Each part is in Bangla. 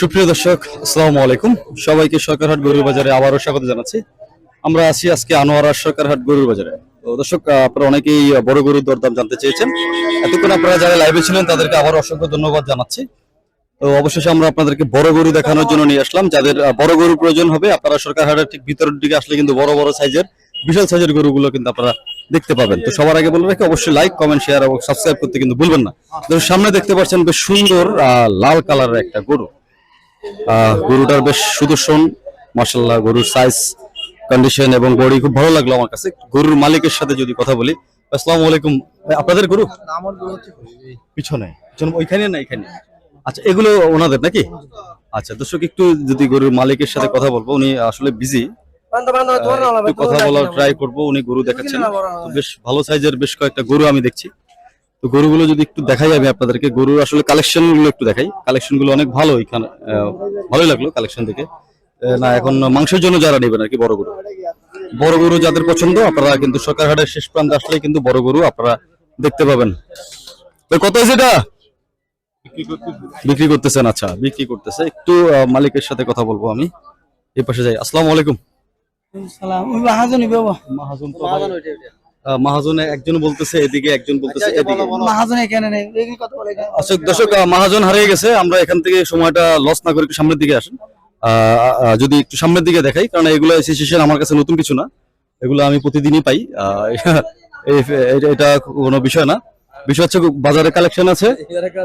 সুপ্রিয় দর্শক, আসসালামু আলাইকুম। সবাইকে সরকারহাট গরুর বাজারে আবারও স্বাগত জানাচ্ছি। আমরা আছি আজকে আনোয়ারা সরকারহাট গরুর বাজারে। দর্শক আপনারা অনেকেই বড় গরুর দরদাম জানতে চেয়েছেন। এতক্ষণ আপনারা যারা লাইভে ছিলেন, তাদেরকে আবার অসংখ্য ধন্যবাদ জানাচ্ছি। তো অবশেষে আমরা আপনাদেরকে বড় গরু দেখানোর জন্য নিয়ে আসলাম। যাদের বড় গরু প্রয়োজন হবে, আপনারা সরকারহাটের ঠিক ভিতরের দিকে আসলে কিন্তু বড় বড় সাইজের বিশাল সাইজের গরুগুলো কিন্তু আপনারা দেখতে পাবেন। তো সবার আগে বলে রাখি, অবশ্যই লাইক কমেন্ট শেয়ার এবং সাবস্ক্রাইব করতে কিন্তু ভুলবেন না। সামনে দেখতে পাচ্ছেন বেশ সুন্দর লাল কালারের একটা গরু। গরুটার বেশ সুদর্শন মার্শাল্লাহ গরুর সাইজ কন্ডিশন এবং বডি খুব ভালো লাগল আমার কাছে। গরুর মালিকের সাথে যদি কথা বলি, আসসালামু আলাইকুম। আপনাদের গরু? আমার গরু হচ্ছে পিছনে। পিছনে, ওইখানে না এখানে? আচ্ছা এগুলো ওনাদের নাকি? আচ্ছা দর্শক, একটু যদি গরুর মালিকের সাথে কথা বলব, উনি আসলে বিজি একটু কথা বলার ট্রাই করব উনি গরু দেখাচ্ছেন। বেশ ভালো সাইজের বেশ কয়েকটা গরু আমি দেখছি। তো গরুগুলো যদি একটু দেখাই আমি আপনাদেরকে গরুর আসলে কালেকশনগুলো একটু দেখাই। কালেকশনগুলো অনেক ভালো এখানে আহ, ভালোই লাগল কালেকশন দেখে। না এখন মাংসের জন্য যারা নেবেন আর কি বড় গরু। বড় গরু যাদের পছন্দ আপনারা কিন্তু সরকারহাটের শেষ প্রান্তে আসলে কিন্তু বড় গরু আপনারা দেখতে পাবেন। তো কত হয়েছে এটা? বিক্রি করতেছেন আচ্ছা বিক্রি করতেছে। একটু মালিকের সাথে কথা বলব আমি। এই পাশে যাই। আসসালামু আলাইকুম। মহাজন বাবা তো ভাই- একজন বলতেছে এদিকে একজন বলতেছে এদিকে। মহাজন এখানে নেই কথা বলে এখানে। দর্শক মহাজন হারিয়ে গেছে আমরা এখান থেকে সময়টা লস না করে একটু সামনের দিকে আসেন। যদি একটু সামনের দিকে দেখাই কারণ এগুলো এসোসিয়েশন আমার কাছে নতুন কিছু না। এগুলো আমি প্রতিদিনই পাই এটা কোনো বিষয় না। বিষয় হচ্ছে বাজারে কালেকশন আছে।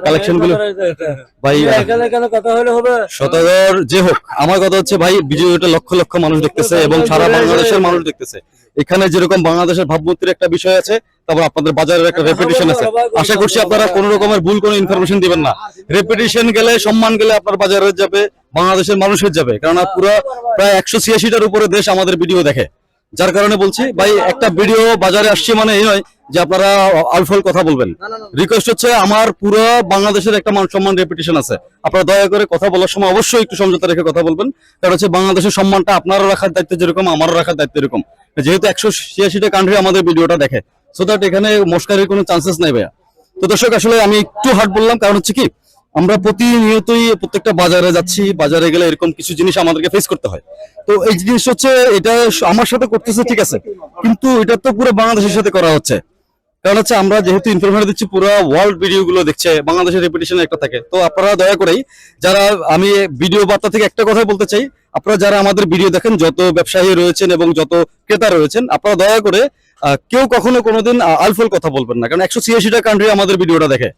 কালেকশনগুলো ভাই যে হোক আমার কথা হচ্ছে ভাই ভিডিওটা লক্ষ লক্ষ মানুষ দেখতেছে এবং সারা বাংলাদেশের মানুষ দেখতেছে। এখানে যেরকম বাংলাদেশের ভাবমূর্তির একটা বিষয় আছে তারপর আপনাদের বাজারের একটা রেপুটেশন আছে। আশা করছি আপনারা কোনো রকমের ভুল কোনো ইনফরমেশন দিবেন না। রেপুটেশন গেলে সম্মান গেলে আপনার বাজারে যাবে বাংলাদেশের মানুষের যাবে। কারণ পুরো প্রায় একশো ছিয়াশিটার উপরে দেশ আমাদের ভিডিও দেখে। যার কারণে বলছি ভাই একটা ভিডিও বাজারে আসছে মানে এই নয় যে আপনারা আলফল কথা বলবেন। রিকোয়েস্ট হচ্ছে আমার পুরো বাংলাদেশের একটা মান সম্মান রেপুটেশন আছে। আপনারা দয়া করে কথা বলার সময় অবশ্যই একটু সমঝোতা রেখে কথা বলবেন। কারণ হচ্ছে বাংলাদেশের সম্মানটা আপনারও রাখার দায়িত্ব যেরকম আমারও রাখার দায়িত্ব এরকম। যেহেতু একশো ছিয়াশিটা কান্ট্রি আমাদের ভিডিওটা দেখে। সো দ্যাট এখানে মস্কারির কোনো চান্সেস নাই ভাইয়া। তো দর্শক আসলে আমি একটু হার্ট বললাম কারণ হচ্ছে কি আমরা প্রতিনিয়তই প্রত্যেকটা বাজারে যাচ্ছি, বাজারে গেলে এরকম কিছু জিনিস আমাদেরকে ফেস করতে হয়। তো এই জিনিস হচ্ছে, এটা আমার সাথে করতেছে, ঠিক আছে। কিন্তু এটা তো পুরো বাংলাদেশের সাথে করা হচ্ছে। কারণ হচ্ছে, আমরা যেহেতু ইনফরমেশন দিচ্ছি, পুরো ওয়ার্ল্ড ভিডিও গুলো দেখছে, বাংলাদেশের রেপুটেশন একটা থাকে। তো আপনারা দয়া করেই, যারা আমি ভিডিও বার্তা থেকে একটা কথাই বলতে চাই, আপনারা যারা আমাদের ভিডিও দেখেন, যত ব্যবসায়ী রয়েছেন এবং যত ক্রেতা রয়েছেন, আপনারা দয়া করে কেউ কখনো কোনোদিন আলফল কথা বলবেন না। কারণ একশো ছিয়াশিটা কান্ট্রি আমাদের ভিডিওটা দেখে।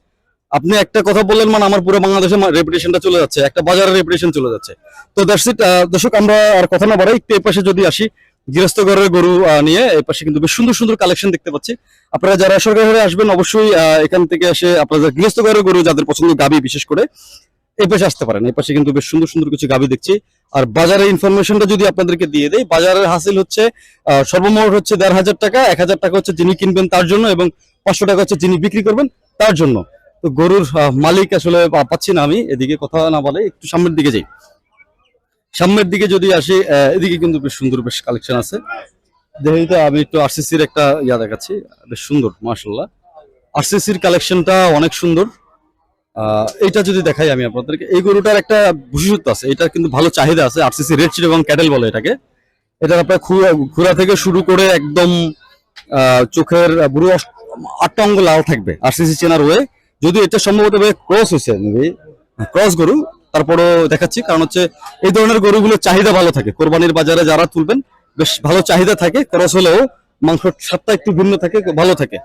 আপনি একটা কথা বললেন মানে আমার পুরো বাংলাদেশের রেপুটেশনটা চলে যাচ্ছে, একটা বাজারের রেপুটেশন চলে যাচ্ছে। তো দ্যাটস ইট দর্শক, আমরা আর কথা না বাড়াই, একটু এই পাশে যদি আসি, গৃহস্থ ঘরের গরু নিয়ে এই পাশে কিন্তু বেশ সুন্দর সুন্দর কালেকশন দেখতে পাচ্ছি। আপনারা যারা সরকারি ঘরে আসবেন, অবশ্যই এখান থেকে এসে আপনাদের গৃহস্থ ঘরের গরু যাদের পছন্দ, গাবি বিশেষ করে এই পাশে আসতে পারেন। এই পাশে কিন্তু বেশ সুন্দর সুন্দর কিছু গাবি দেখছি। আর বাজারের ইনফরমেশনটা যদি আপনাদেরকে দিয়ে দেয় বাজারের হাসিল হচ্ছে সর্বমোট হচ্ছে দেড় হাজার টাকা, এক হাজার টাকা হচ্ছে যিনি কিনবেন তার জন্য এবং পাঁচশো টাকা হচ্ছে যিনি বিক্রি করবেন তার জন্য। তো গরুর মালিক আসলে পাচ্ছি না আমি, এদিকে কথা না বলে একটু সামনের দিকে যাই। সামনের দিকে যদি আসি এদিকে কিন্তু বেশ সুন্দর বেশ কালেকশন আছে। যেহেতু আমি একটু আরসিসির একটা ইয়া দেখাচ্ছি, বেশ সুন্দর মার্শাল্লাহ আরসিসির কালেকশনটা অনেক সুন্দর। এইটা যদি দেখাই আমি আপনাদেরকে, এই গরুটার একটা বিশেষত্ব আছে, এটার কিন্তু ভালো চাহিদা আছে আরসিসি রেড চিট এবং ক্যাটেল বলে এটাকে। এটা আপনার খুরা খুরা থেকে শুরু করে একদম চোখের, বুড়ো আটটা অঙ্গ লাল থাকবে আরসিসি চেনার ওয়ে। যদি এটা সম্ভবত ক্রস হয়েছে ক্রস গরু তারপরও দেখাচ্ছি কারণ হচ্ছে এই ধরনের গরুগুলোর চাহিদা ভালো থাকে। কোরবানির বাজারে যারা তুলবেন বেশ ভালো চাহিদা থাকে ক্রস হলেও মাংসের স্বাদটা একটু ভিন্ন থাকে ভালো থাকে।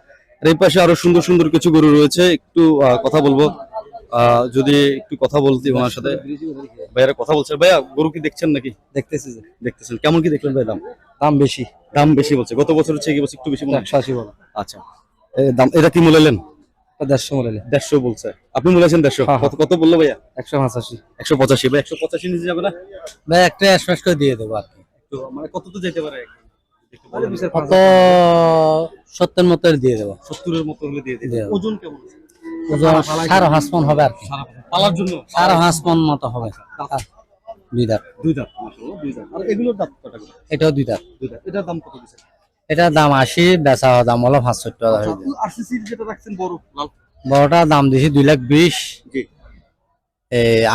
আর এই পাশে আরও সুন্দর সুন্দর কিছু গরু রয়েছে একটু কথা বলব। আহ, যদি একটু কথা বলতে ওনার সাথে। ভাইয়ারা কথা বলছে। ভাইয়া গরু কি দেখছেন নাকি? দেখতেছি যে। দেখতেছেন। কেমন কি দেখলেন ভাই দাম? দাম বেশি। দাম বেশি বলছে। গত বছর হচ্ছে কি বছর একটু বেশি? একশো আশি বলো। আচ্ছা। দাম এটা কি মূল্য দেড়শো বলে দেড়শো বলছে। আপনি বলেছেন দেড়শো? হ্যাঁ, কত কত বলল ভাইয়া? একশো পঁচাশি। একশো পঁচাশি। ভাই একশো পঁচাশি নিচে যাবে না? ভাই একটা অ্যাসমেস করে দিয়ে দেবো আর কি। মানে কত তো যেতে পারে? কত সত্তর মতো দিয়ে দেবো। সত্তরের মতো হলে দিয়ে দেবো। ওজন কেমন ওজন সাড়ে পাঁচ মন হবে আর কি। পালার জন্য? সাড়ে পাঁচ মন মতো হবে। দুই দাঁত। দুই দাঁত দুই দাঁত। আর এগুলোর দাম কত এটাও দুই দাঁত। দুই দাঁত। এটার দাম কত এটার দাম আশি বেচা হওয়া দাম হলো পাঁচশো টাকা যায়। আরসিসি যেটা রাখছেন বড়? লাল। বড়টার দাম দিছি দুই লাখ বিশ।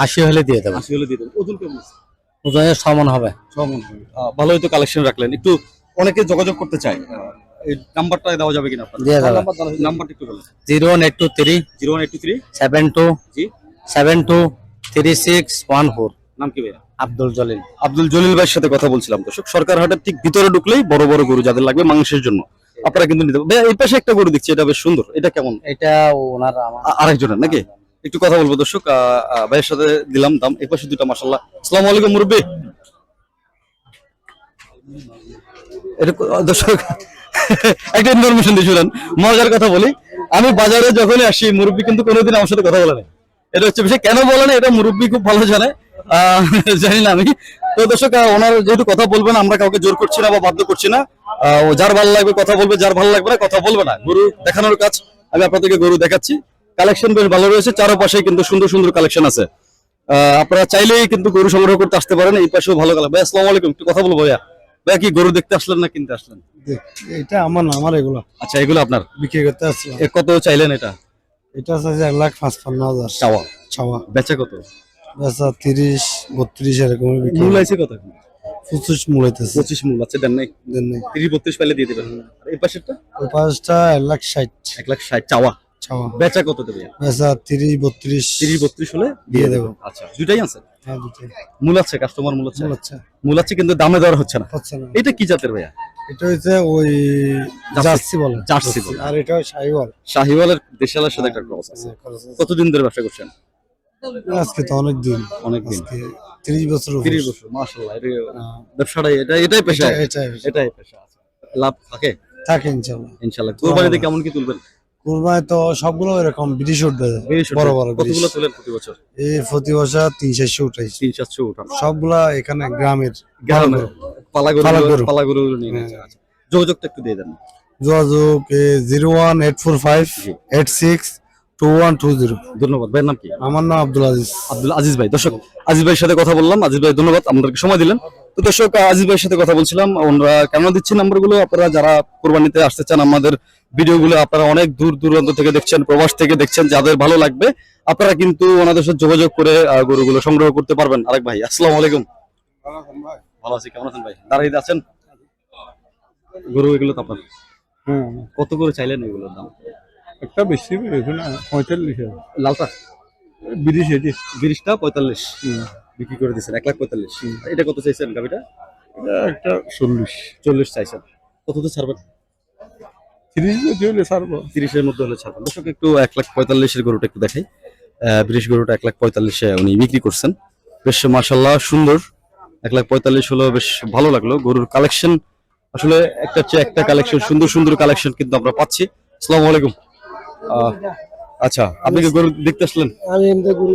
আশি হলে দিয়ে দেবো। আশি হলে দিয়ে দেবেন ওজন কেমন আছে? ওজনের হবে। ভালোই তো কালেকশন রাখলেন। একটু অনেকে যোগাযোগ করতে চায়। এই নাম্বারটা দেওয়া যাবে কিনা নাম্বারটা একটু বলেন। Zero one eight two three zero one eight two three. Seven two জি। Seven two three six one four. নাম কি ভাইয়া? আব্দুল জলিল। আব্দুল জলিল ভাইয়ের সাথে কথা বলছিলাম দর্শক। সরকার হাটের ঠিক ভিতরে ঢুকলেই বড় বড় গরু যাদের লাগবে মাংসের জন্য। আপনারা কিন্তু নিতে পারবেন। এই পাশে একটা গরু দেখছি এটা বেশ সুন্দর। এটা কেমন? এটা ওনার আরেকজনের নাকি? একটু কথা বলব দর্শক। ভাইয়ের সাথে দিলাম দাম। এই পাশে দুটা মাসাল্লাহ আসসালামু আলাইকুম মুরব্বী। এটা দর্শক একটা ইনফরমেশন দিয়ে শুনেন। মজার কথা বলি আমি বাজারে যখনই আসি মুরব্বী কিন্তু কোনোদিন আমার সাথে কথা বলে না এটা হচ্ছে বিষয় কেন বলে না এটা মুরব্বী খুব ভালো জানে। জানি না আমি। তো দর্শক ওনার যেহেতু কথা বলবেন আমরা কাউকে জোর করছি না বা বাধ্য করছি না। যার ভালো লাগবে কথা বলবে যার ভালো লাগবে না কথা বলবে না। গরু দেখানোর কাজ আমি আপনাদেরকে গরু দেখাচ্ছি। কালেকশন বেশ ভালো রয়েছে চারপাশে কিন্তু সুন্দর সুন্দর কালেকশন আছে। আপনারা চাইলেই কিন্তু গরু সংগ্রহ করতে আসতে পারেন এই পাশেও ভালো কালেকশন ভাই আসসালামু আলাইকুম একটু কথা বলব ভাইয়া। ভাইয়া কি গরু দেখতে আসলেন না কিনতে আসলেন? এটা আমার না আমার এগুলো। আচ্ছা এগুলো আপনার? বিক্রি করতে আসছিলাম কত চাইলেন এটা? এটা আছে এক লাখ পাঁচপান্ন হাজার। চাওয়া। ছাওয়া বেচা কত? বেচা তিরিশ বত্রিশ বিক্রি মূল আছে কত? পঁচিশ মূলাইতেছে পঁচিশ মূল আছে দেন নাই? তিরিশ বত্রিশ পাইলে দিয়ে দেবেন। আর এই পাশেরটা? ওই পাঁচটা এক লাখ ষাট। এক লাখ ষাট চাওয়া। ছাওয়া বেচা কত দেবে? বেচা তিরিশ বত্রিশ। তিরিশ বত্রিশ হলে দিয়ে দেবো। আচ্ছা দুটাই আছে? হ্যাঁ দুটোই মূল আছে কাস্টমার মূল আছে? মূল মূল আছে কিন্তু দামে দেওয়ার হচ্ছে না। হচ্ছে না। এটা কি জাতের ভাইয়া? এটা হচ্ছে ওই জার্সি। বলে। জার্সি বলে। আর এটা শাহিওয়াল। শাহিওয়ালের দেশালের সাথে একটা ক্রস আছে। কতদিন ধরে ব্যবসা করছেন? আজকে তো অনেক দিন। অনেক দিন। তিরিশ বছর। তিরিশ বছর হ্যাঁ, ব্যবসাটাই এটা এটাই পেশা। এটাই এটাই পেশা। লাভ থাকে? থাকে ইনশাল্লাহ ইনশাল্লাহ কোরবানিতে কেমন কি তুলবেন? কুরবানি তো সবগুলো এরকম ব্রিটিশ উঠবে বড় বড় কতগুলো তোলেন প্রতি বছর? এই প্রতি বছর তিন চারশো উঠাইছি। তিন চারশো উঠান। সবগুলা এখানে গ্রামের। গ্রামের পালা গরু পালা গরু। পালা গরু নিয়ে আচ্ছা। যোগাযোগটা একটু দিয়ে দেন। যোগাযোগ zero one eight four five. Eight six two one two zero ধন্যবাদ। ভাইয়ের নাম কি? আমার নাম আব্দুল আজিজ। আব্দুল আজিজ ভাই। দর্শক আজিজ ভাইয়ের সাথে কথা বললাম। আজিজ ভাই ধন্যবাদ। আমাদেরকে সময় দিলেন। তো দর্শক আজিজ ভাইয়ের সাথে কথা বলছিলাম। ওনারা কেন দিচ্ছি নাম্বারগুলো। আপনারা যারা কোরবানিতে আসতে চান আমাদের ভিডিওগুলো আপনারা অনেক দূর দূরান্ত থেকে দেখছেন প্রবাস থেকে দেখছেন যাদের ভালো লাগবে আপনারা কিন্তু ওনাদের সাথে যোগাযোগ করে গরুগুলো সংগ্রহ করতে পারবেন। আরেক ভাই আসসালামু আলাইকুম। ভালো আছি। কেমন আছেন ভাই? দাঁড়িয়ে আছেন? গরু এগুলো তো আপনার কত করে চাইলেন এগুলোর দাম? একটা বেশি পঁয়তাল্লিশ লালটা এটি বিরিশটা পঁয়তাল্লিশ। বিক্রি করে দিচ্ছেন এক লাখ পঁয়তাল্লিশ। এটা কত চাইছেন গাবিটা একটা চল্লিশ। চল্লিশ চাইছেন। কত তো ছাড়বেন? তিরিশ যদি হলে ছাড়বো। তিরিশের মধ্যে হলে ছাড়বেন। দর্শক একটু এক লাখ পঁয়তাল্লিশের গরুটা একটু দেখাই। গরুটা এক লাখ পঁয়তাল্লিশে উনি বিক্রি করছেন। বেশ মার্শাল্লাহ সুন্দর। এক লাখ পঁয়তাল্লিশ হলো বেশ ভালো লাগল। গরুর কালেকশন আসলে একটা চেয়ে একটা কালেকশন সুন্দর সুন্দর কালেকশন কিন্তু আমরা পাচ্ছি। আসসালামু আলাইকুম। আচ্ছা আপনি কি গরু দেখতে আসলেন? আমি এমনি গরু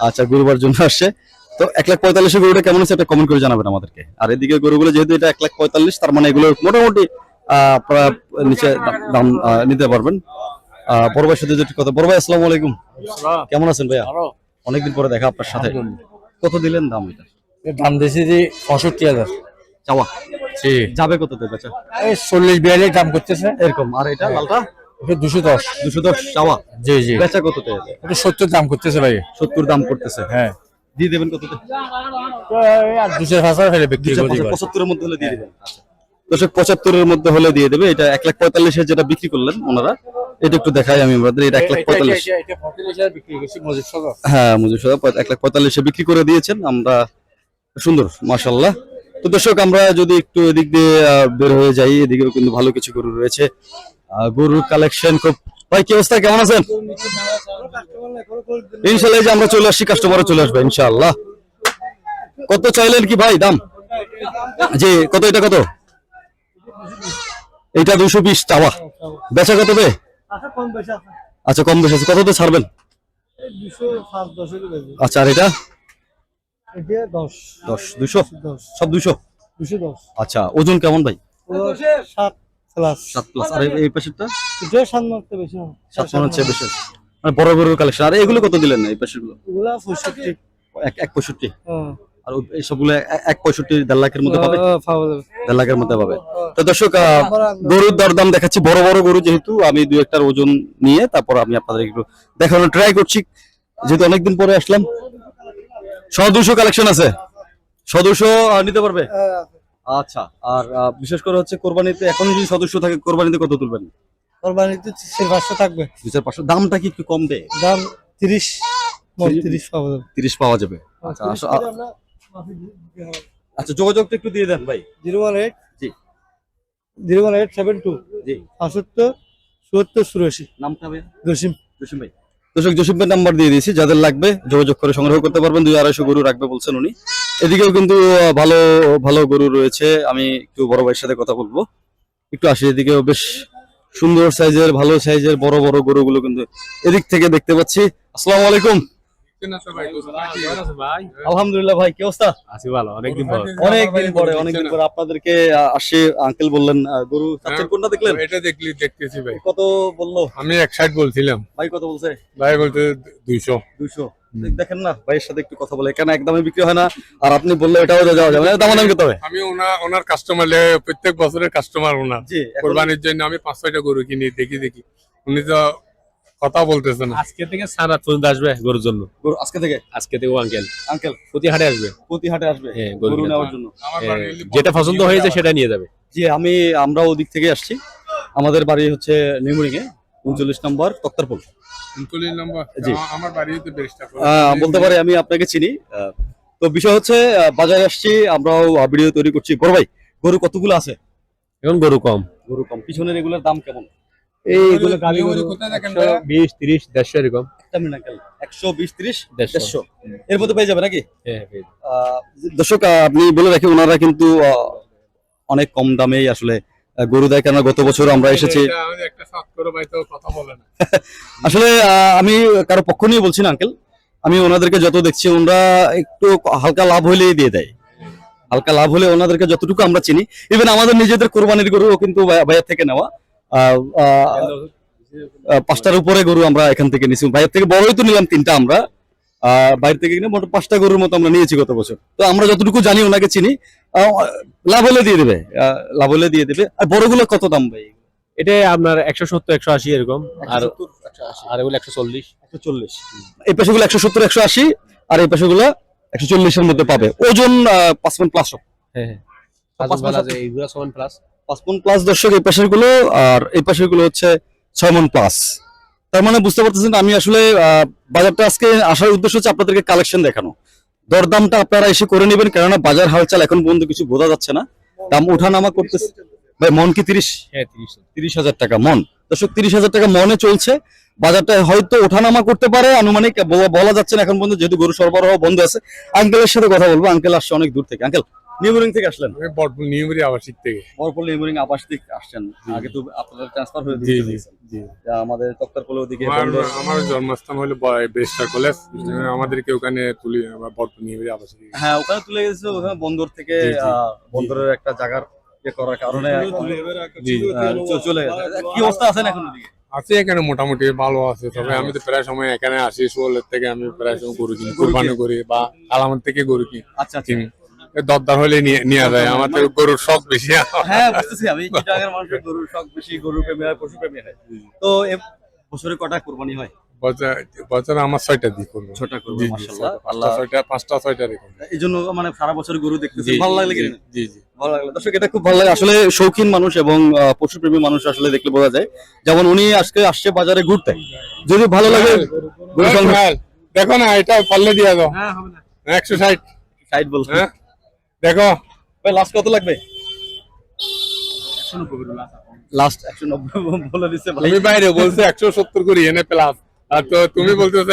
আচ্ছা গরুবার জন্য আসছে তো এক লাখ পঁয়তাল্লিশের গরুটা কেমন আছে একটা কমেন্ট করে জানাবেন আমাদেরকে। আর এদিকে গরুগুলো যেহেতু এটা এক লাখ পঁয়তাল্লিশ তার মানে এগুলো মোটামুটি আহ, আপনারা নিচে দাম নিতে পারবেন। আহ, বড় ভাইয়ের সাথে যেটি কথা বড় ভাই আসসালামু আলাইকুম। কেমন আছেন ভাইয়া? অনেকদিন পরে দেখা আপনার সাথে। কত দিলেন দাম এটা? দাম দিয়েছি যে পঁয়ষট্টি হাজার। চাওয়া। যাবে কত দেবে এই চল্লিশ বিয়াল্লিশ দাম করতেছে। এরকম। আর এটা লালটা? দুশো দশ। দুশো দশ চাওয়া। জি জি। বেচা কত এটা সত্তর দাম করতেছে ভাই। সত্তর দাম করতেছে? হ্যাঁ। দিয়ে দেবেন কত দুশো হাজার ফেলে বিক্রি পঁচাত্তরের মধ্যে হলে দিয়ে দেবেন। দর্শক পঁচাত্তরের মধ্যে হলে দিয়ে দেবে। এটা এক লাখ পঁয়তাল্লিশের যেটা বিক্রি করলেন ওনারা এটা একটু দেখাই আমি আমাদের এটা এক লাখ পঁয়তাল্লিশ। পঁয়তাল্লিশ। হ্যাঁ মুজিব সাহেব এক লাখ পঁয়তাল্লিশে বিক্রি করে দিয়েছেন। আমরা সুন্দর মাশাল্লাহ তো দর্শক আমরা যদি একটু এদিক দিয়ে বের হয়ে যাই এদিকেও কিন্তু ভালো কিছু গরু রয়েছে। গরুর কালেকশন খুব ভাই কি অবস্থা? কেমন আছেন? ইনশাল্লাহ যে আমরা চলে আসছি কাস্টমারও চলে আসবে ইনশাল্লাহ কত চাইলেন কি ভাই দাম? জি কত এটা কত? এটা দুশো বিশ চাওয়া। বেচা কত বে? আচ্ছা কম বেশি আছে। কত তো ছাড়বেন? আচ্ছা আর এটা? সব আচ্ছা ওজন কেমন ভাই? প্লাস প্লাস আর এই- এই পাশেরটা এটা সাত মারতে বেশি না সাত হচ্ছে বেশি মানে বড় বড় কালেকশন আর এগুলো কত দিলেন না এই পাশেরগুলো ওগুলা এক পঁয়ষট্টি? হ্যাঁ। আর এই সবগুলো এক- এক পঁয়ষট্টি দেড় লাখের মধ্যে পাবে। দেড় লাখের মধ্যে পাবে। তো দর্শক গরুর দরদাম দেখাচ্ছি। বড় বড় গরু যেহেতু আমি দু একটার ওজন নিয়ে তারপর আমি আপনাদের একটু দেখানোর ট্রাই করছি। যেহেতু অনেকদিন পরে আসলাম সদস্য কালেকশন আছে। সদস্য নিতে পারবে? আচ্ছা আর বিশেষ করে হচ্ছে কোরবানিতে এখন যদি সদস্য থাকে কোরবানিতে কত তুলবেন? কোরবানিতে পাঁচশো থাকবে। দুই চার পাঁচশো। দামটা কি একটু কম দেয় দাম তিরিশ তিরিশ? পাওয়া যাবে। তিরিশ পাওয়া যাবে। আচ্ছা আচ্ছা, আ- আচ্ছা যোগাযোগটা একটু দিয়ে দেন ভাই। জিরো ওয়ান এইট জি। Zero one eight seven two জি। পঁচাত্তর চুয়াত্তর চুরাশি। নামটা ভাই? জসিম। জসিম ভাই। দর্শক জসিমের নাম্বার দিয়ে দিয়েছি। যাদের লাগবে যোগাযোগ করে সংগ্রহ করতে পারবেন। দুই আড়াইশো গরু রাখবে বলছেন উনি। এদিকেও কিন্তু ভালো ভালো গরু রয়েছে। আমি একটু বড় ভাইয়ের সাথে কথা বলব। একটু আসি এদিকেও। বেশ সুন্দর সাইজের ভালো সাইজের বড় বড় গরুগুলো কিন্তু এদিক থেকে দেখতে পাচ্ছি। আসসালামু আলাইকুম। আলহামদুলিল্লাহ ভাই কি অবস্থা? আছি ভালো অনেকদিন পর। অনেকদিন পরে অনেকদিন পরে আপনাদেরকে আসে আঙ্কেল বললেন গরু। চাচ্ছেন কোনটা দেখলেন? এটা দেখলি দেখতেছি ভাই। কত বলল? আমি এক সাইড বলছিলাম। ভাই কত বলছে? ভাই বলতে দুইশো। দুইশো। দেখেন না ভাইয়ের সাথে একটু কথা বলে। কেন একদমই বিক্রি হয় না? আর আপনি বললে এটাও যাওয়া যাবে দাম দাম করতে হবে? আমি ওনার ওনার কাস্টমার প্রত্যেক বছরের কাস্টমার ওনার। কোরবানির জন্য আমি পাঁচ ছয়টা গরু কিনি দেখি দেখি। উনি তো কথা বলতেছে না। আজকে থেকে সারাত পর্যন্ত আসবে গরুর জন্য। গরু আজকে থেকে? আজকে থেকে আঙ্কেল আঙ্কেল প্রতি হাটে আসবে। প্রতি হাটে আসবে? হ্যাঁ, গরু নেওয়ার জন্য। হইলে যেটা পছন্দ হয়েছে সেটা নিয়ে যাবে। জি আমি আমরা ওদিক থেকে আসছি। আমাদের বাড়ি হচ্ছে নিমুরিং এ উনচল্লিশ নম্বর তক্তারপুর উনচল্লিশ নম্বর? জি। আমার বাড়ি বলতে পারি আমি আপনাকে চিনি। আহ, তো বিষয় হচ্ছে বাজারে আসছি আমরাও ভিডিও তৈরি করছি। বড় ভাই গরু কতগুলো আছে? এখন গরু কম। গরু কম। পিছনের এগুলোর দাম কেমন? এইগুলো গাড়ি নিয়মিত গরু কোথায় দেখেন একশো বিশ তিরিশ দেড়শো এরকম। একটা মিনিট আঙ্কেল একশো বিশ ত্রিশ দেড়শো। দেড়শো। এর মধ্যে পেয়ে যাবে নাকি? হ্যাঁ। আহ, দর্শক আপনি বলে রাখি ওনারা কিন্তু অনেক কম দামেই আসলে গরু দেয়। কেন গত বছর আমরা এসেছি। আসলে আহ, আমি কারও পক্ষ নিয়ে বলছি না আঙ্কেল। আমি ওনাদেরকে যত দেখছি ওনারা একটু হালকা লাভ হলেই দিয়ে দেয়। হালকা লাভ হলে ওনাদেরকে যতটুকু আমরা চিনি। ইভেন আমাদের নিজেদের কোরবানির গরুও কিন্তু ভাইয়ের থেকে নেওয়া। পাঁচটার উপরে গরু আমরা এখান থেকে নিয়েছি ভাইয়ের থেকে বড়ই তো নিলাম তিনটা আমরা। বাইরে থেকে কিনে মোট পাঁচটা গরুর মতো আমরা নিয়েছি গত বছর। তো আমরা যতটুকু জানি ওনাকে চিনি। লাভ হলে দিয়ে দেবে। লাভ হলে দিয়ে দেবে। আর বড়গুলো কত দাম ভাই? এটা আপনার একশো সত্তর একশো আশি এরকম। আর আর এগুলো একশো চল্লিশ। একশো চল্লিশ। এই পেশাগুলো একশো সত্তর একশো আশি। আর এই পেশাগুলো একশো চল্লিশের মধ্যে পাবে। ওজন পাঁচ পয়েন্ট প্লাস হ্যাঁ হ্যাঁ। পাঁচ পাঁচ এইগুলো সমান প্লাস। পাঁচ পয়েন্ট প্লাস দর্শক এই পেশাগুলো আর এই পেশাগুলো হচ্ছে ছয় মন প্লাস তার মানে বুঝতে পারতেছেন আমি আসলে বাজারটা আজকে আসার উদ্দেশ্য হচ্ছে আপনাদেরকে কালেকশন দেখানো। দরদামটা আপনারা এসে করে নেবেন কেননা বাজার হালচাল এখন পর্যন্ত কিছু বোঝা যাচ্ছে না। দাম ওঠানামা করতেছে ভাই মন কি তিরিশ? হ্যাঁ তিরিশ। তিরিশ হাজার টাকা মন। দর্শক তিরিশ হাজার টাকা মনে চলছে। বাজারটা হয়তো ওঠানামা করতে পারে আনুমানিক বলা- বলা যাচ্ছে না এখন পর্যন্ত যেহেতু গরু সরবরাহ বন্ধ আছে। আঙ্কেলের সাথে কথা বলব আঙ্কেল আসছে অনেক দূর থেকে। আঙ্কেল। নিউমরিং থেকে আসলেন? বটপুর নিয়মিত আবাসিক থেকে পরপর নিউমরিং আবাস থেকে আসছেন। আগে তো আপনাদের ট্রান্সফার হয়ে জি আমাদের তক্তারপোলের ওদিকে আমার জন্মস্থান হলো বেরিস্টার কলেজ আমাদেরকে ওখানে তুলি বটপুর নিয়মিত আবাসিক হ্যাঁ ওখানে তুলে গেছে ওখানে বন্দর থেকে বন্দরের একটা জায়গার ইয়ে করার কারণে চলে কি অবস্থা আছেন এখন ওদিকে? আছে এখানে মোটামুটি ভালো আছে। তবে আমি তো প্রায় সময় এখানে আসি ষোলের থেকে আমি প্রায় সময় গরু কিনি কোরবানি করি বা আলামত থেকে গরু কিনি। আচ্ছা আচ্ছা। কিনি। দরদার হলে নিয়ে যায় আমার তো গরুর শখ বেশি। হ্যাঁ বুঝতেছি আমি। চিটাগাঙ্গের মানুষের গরুর শখ বেশি গরু প্রেমী হয় পশু প্রেমী হয়। তো বছরে কটা কোরবানি হয়? বছরে আমার ছয়টা দিই করব ছটা করব জি জি মাশাআল্লাহ। আল্লাহ ছয়টা পাঁচটা ছয়টা রেখে এই জন্য মানে সারা বছর গরু দেখতেছি। ভালো লাগলে জি, জি জি। ভালো লাগল। দর্শক এটা খুব ভালো লাগে। আসলে শৌখিন মানুষ এবং পশুপ্রেমী মানুষ আসলে দেখলে বোঝা যায়। যেমন উনি আজকে আসছে বাজারে ঘুরতে। যদি ভালো লাগে হ্যাঁ, দেখো না এটা পাল্লে দিয়ে দাও। একশো ষাট। ষাট বলছে। হ্যাঁ? দেখো। ভাই লাস্ট কত লাগবে?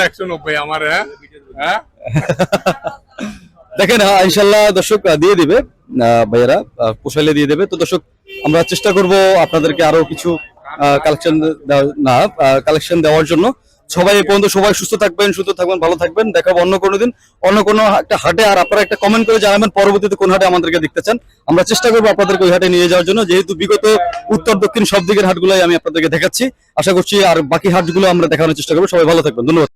একশো নব্বই হ্যাঁ? হ্যাঁ? দেখেন হ্যাঁ, ইনশাল্লাহ দর্শক দিয়ে দিবে ভাইয়েরা পোষাইলে দিয়ে দেবে। তো দর্শক আমরা চেষ্টা করব আপনাদেরকে আরও কিছু কালেকশন না কালেকশন দেওয়ার জন্য। সবাই এই পর্যন্ত সবাই সুস্থ থাকবেন সুস্থ থাকবেন ভালো থাকবেন। দেখাবো অন্য কোনো দিন। অন্য কোনো একটা হাটে আর আপনারা একটা কমেন্ট করে জানাবেন পরবর্তীতে কোন হাটে আমাদেরকে দেখতে চান। আমরা চেষ্টা করব আপনাদেরকে ওই হাটে নিয়ে যাওয়ার জন্য। যেহেতু বিগত উত্তর দক্ষিণ সব দিকের হাটগুলোই আমি আপনাদেরকে দেখাচ্ছি। আশা করছি আর বাকি হাটগুলো আমরা দেখানোর চেষ্টা করব। সবাই ভালো থাকবেন। ধন্যবাদ।